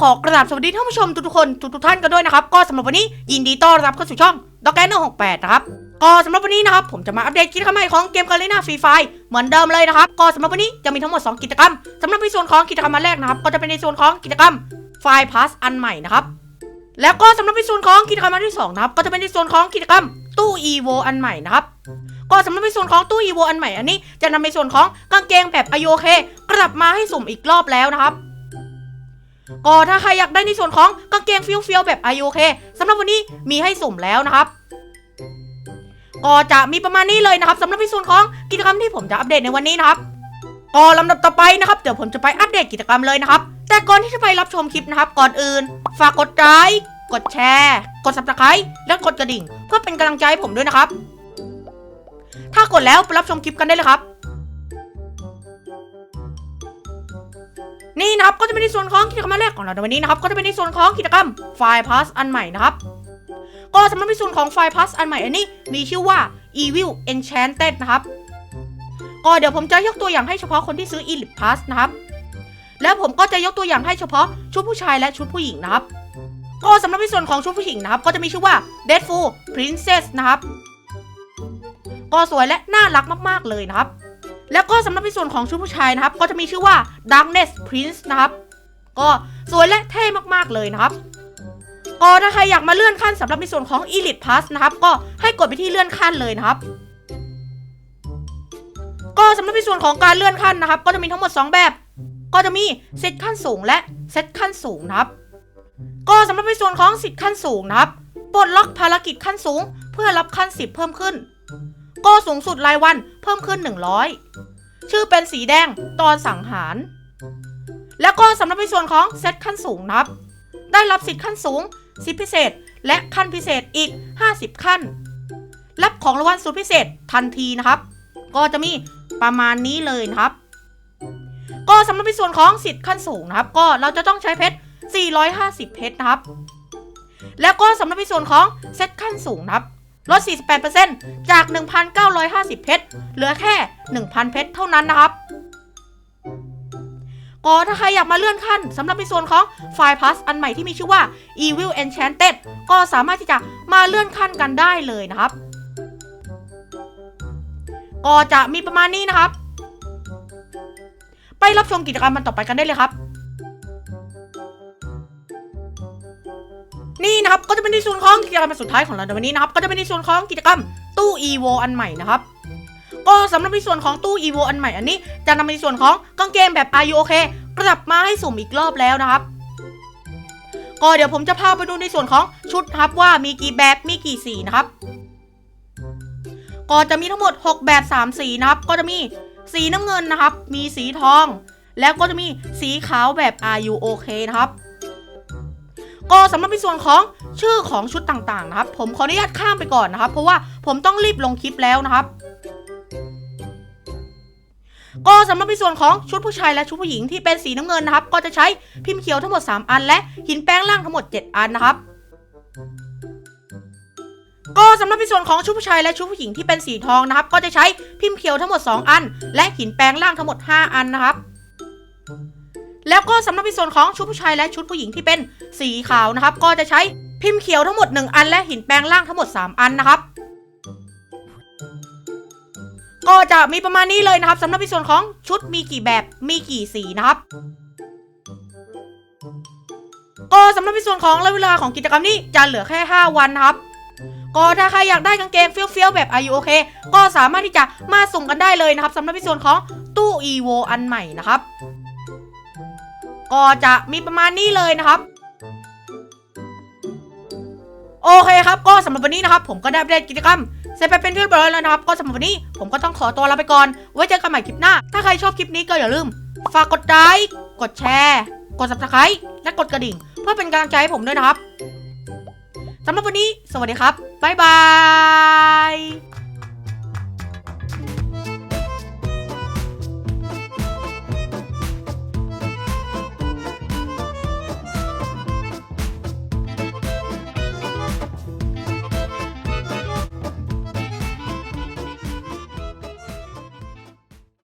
ขอกราบสวัสดีท่านผู้ชมทุกๆคนทุกๆท่านกันด้วยนะครับ ก็สำหรับวันนี้ยินดีต้อนรับเข้าสู่ช่องด็อกแกนเนอร์หกแปดนะครับ ก็สำหรับวันนี้นะครับ ผมจะมาอัปเดตกิจกรรมใหม่ของเกมกาลิน่าฟรีไฟเหมือนเดิมเลยนะครับ ก็สำหรับวันนี้จะมีทั้งหมด 2 กิจกรรมสำหรับในส่วนของกิจกรรมอันแรกนะครับ ก็จะเป็นในส่วนของกิจกรรมไฟล์พาสอันใหม่นะครับ แล้วก็สำหรับในส่วนของกิจกรรมอันที่สองนะครับ ก็จะเป็นในส่วนของกิจกรรมตู้ EVO อันใหม่นะครับก็สำหรับในส่วนของตู้ EVO อันใหม่อันนี้จะนำในส่วนของกางเกงแบบอโยเคกลับมาให้สุ่มอีกรอบแล้วนะครับ ก็ถ้าใครอยากได้ในส่วนของกางเกงเฟี้ยวๆแบบไอโอเคสำหรับวันนี้มีให้สุ่มแล้วนะครับก็จะมีประมาณนี้เลยนะครับสำหรับในส่วนของกิจกรรมที่ผมจะอัปเดตในวันนี้นะครับก็ลำดับต่อไปนะครับเดี๋ยวผมจะไปอัปเดตกิจกรรมเลยนะครับ แต่ก่อนที่จะไปรับชมคลิปนะครับ ก่อนอื่น ฝากกดไลค์กดแชร์ กด subscribe และกดกระดิ่ง เพื่อเป็นกำลังใจให้ผมด้วยนะครับ ถ้ากดแล้วไปรับชมคลิปกันได้เลยครับ นี่นะครับก็จะเป็นในส่วนของกิจกรรมแรกของเราในวันนี้นะครับก็จะเป็นในส่วนของกิจกรรมไฟล์พาสอันใหม่นะครับก็สำหรับในส่วนของไฟล์พาสอันใหม่อันนี้มีชื่อว่า Evil Enchanted นะครับก็เดี๋ยวผมจะยกตัวอย่างให้เฉพาะคนที่ซื้อ Elite Pass นะครับแล้วผมก็จะยกตัวอย่างให้เฉพาะชุดผู้ชายและชุดผู้หญิงนะครับก็สำหรับในส่วนของชุดผู้หญิงนะครับ ก็จะมีชื่อว่า Deadful Princess นะครับ ก็สวยและน่ารักมากๆเลยนะครับ แล้วก็สำหรับในส่วนของชุดผู้ชายนะครับ ก็จะมีชื่อว่า Darkness Prince นะครับ ก็สวยและเท่มากๆเลยนะครับก็ถ้าใครอยากมาเลื่อนขั้นสำหรับในส่วนของ Elite Pass นะครับ ก็ให้กดไปที่เลื่อนขั้นเลยนะครับ ก็สำหรับในส่วนของการเลื่อนขั้นนะครับ ก็จะมีทั้งหมด 2 แบบ ก็จะมีเซตขั้นสูงและเซตขั้นสูงนะครับ ก็สำหรับในส่วนของสิทธิ์ขั้นสูงนะครับปลดล็อกภารกิจขั้นสูง เพื่อรับขั้นสิบเพิ่มขึ้น ก็สูงสุดรายวันเพิ่มขึ้น 100 ชื่อเป็นสีแดงตอนสังหาร แล้วก็สำหรับในส่วนของเซตขั้นสูงนะครับ ได้รับสิทธิ์ขั้นสูงสิทธิพิเศษ และขั้นพิเศษอีก 50 ขั้น รับของรางวัลสุดพิเศษทันทีนะครับ ก็จะมีประมาณนี้เลยนะครับ ก็สำหรับในส่วนของสิทธิ์ขั้นสูงนะครับ ก็เราจะต้องใช้เพชร 450 เพชรนะครับ แล้วก็สำหรับในส่วนของเซตขั้นสูงนะครับ ลด 48%จาก 1,950 เพชร เหลือแค่ 1,000 เพชรเท่านั้นนะครับ ก็ถ้าใครอยากมาเลื่อนขั้นสำหรับในส่วนของไฟล์พัสอันใหม่ที่มีชื่อว่า Evil Enchanted ก็สามารถที่จะมาเลื่อนขั้นกันได้เลยนะครับ ก็จะมีประมาณนี้นะครับ ไปรับชมกิจกรรมมันต่อไปกันได้เลยครับ นี่นะครับก็จะเป็นในส่วนของกิจกรรมสุดท้ายของเราในวันนี้นะครับก็จะเป็นในส่วนของกิจกรรมตู้ EVO อันใหม่นะครับก็สำหรับในส่วนของตู้ EVO อันใหม่อันนี้ จะนำในส่วนของกางเกงแบบ RUOK กลับมาให้สุ่มอีกรอบแล้วนะครับก็เดี๋ยวผมจะพาไปดูในส่วนของชุดครับว่ามีกี่แบบมีกี่สีนะครับ ก็จะมีทั้งหมด 6 แบบ 3 สีนะครับ ก็จะมีสีน้ำเงินนะครับ มีสีทอง แล้วก็จะมีสีขาวแบบ RUOK นะครับ ก็สำหรับในส่วนของชื่อของชุดต่างๆนะครับ ผมขออนุญาตข้ามไปก่อนนะครับ เพราะว่าผมต้องรีบลงคลิปแล้วนะครับก็สำหรับในส่วนของชุดผู้ชายและชุดผู้หญิงที่เป็นสีน้ำเงินนะครับ ก็จะใช้พิมพ์เขียวทั้งหมด 3 อัน และหินแป้งล่างทั้งหมด 7 อันนะครับ ก็สำหรับในส่วนของชุดผู้ชายและชุดผู้หญิงที่เป็นสีทองนะครับ ก็จะใช้พิมพ์เขียวทั้งหมด 2 อัน และหินแปลงล่างทั้งหมด 5 อันนะครับ แล้วก็สำหรับในส่วนของชุดผู้ชายและชุดผู้หญิงที่เป็นสีขาวนะครับ ก็จะใช้พิมพ์เขียวทั้งหมด 1 อันและหินแปลงล่างทั้งหมด 3 อันนะครับ ก็จะมีประมาณนี้เลยนะครับสำหรับในส่วนของชุดมีกี่แบบมีกี่สีนะครับก็สำหรับในส่วนของระยะเวลาของกิจกรรมนี้จะเหลือแค่ 5 วันนะครับ ก็ถ้าใครอยากได้กางเกงเฟี้ยวๆแบบอายุโอเค ก็สามารถที่จะมาสุ่มกันได้เลยนะครับสำหรับในส่วนของตู้ EVO อันใหม่นะครับ ก็จะมีประมาณนี้เลยนะครับโอเคครับก็สำหรับวันนี้นะครับผมก็ได้อัปเดตกิจกรรมเสร็จไปเป็นที่เรียบร้อยแล้วนะครับ ก็สำหรับวันนี้ผมก็ต้องขอตัวลาไปก่อน ไว้เจอกันใหม่คลิปหน้า ถ้าใครชอบคลิปนี้ก็อย่าลืม ฝากกดไลค์กดแชร์ กด subscribe และกดกระดิ่ง เพื่อเป็นกำลังใจให้ผมด้วยนะครับสำหรับวันนี้ สวัสดีครับบ๊ายบาย